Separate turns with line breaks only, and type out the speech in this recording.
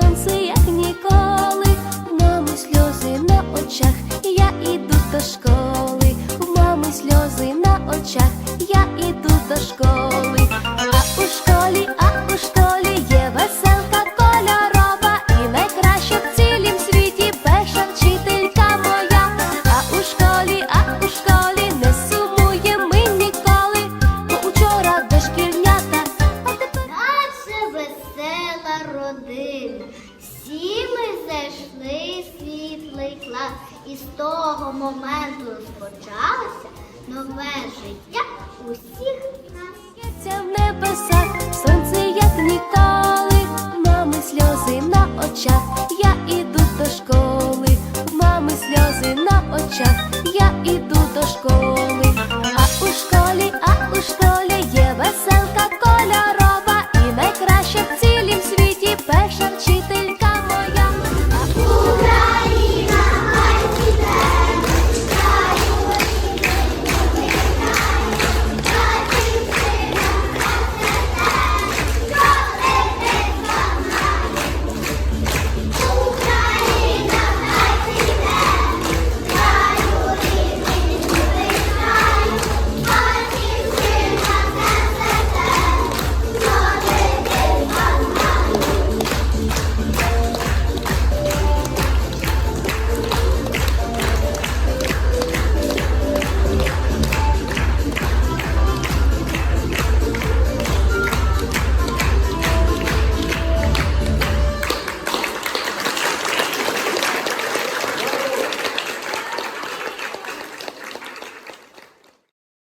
сльози, як ніколи. В мами сльози на очах, я іду до школи. В мами сльози на очах, я іду до школи. А у школі, а у школі є веселка кольорова. І найкраща в цілім світі перша вчителька моя. А у школі, а у школі не сумуємо ми ніколи. Бо учора дошкільнята, родина, І
з того моменту розпочалося нове життя усіх нас. Це в небесах, сонце як літали, мами сльози на очах. Я іду до школи, мами сльози на очах.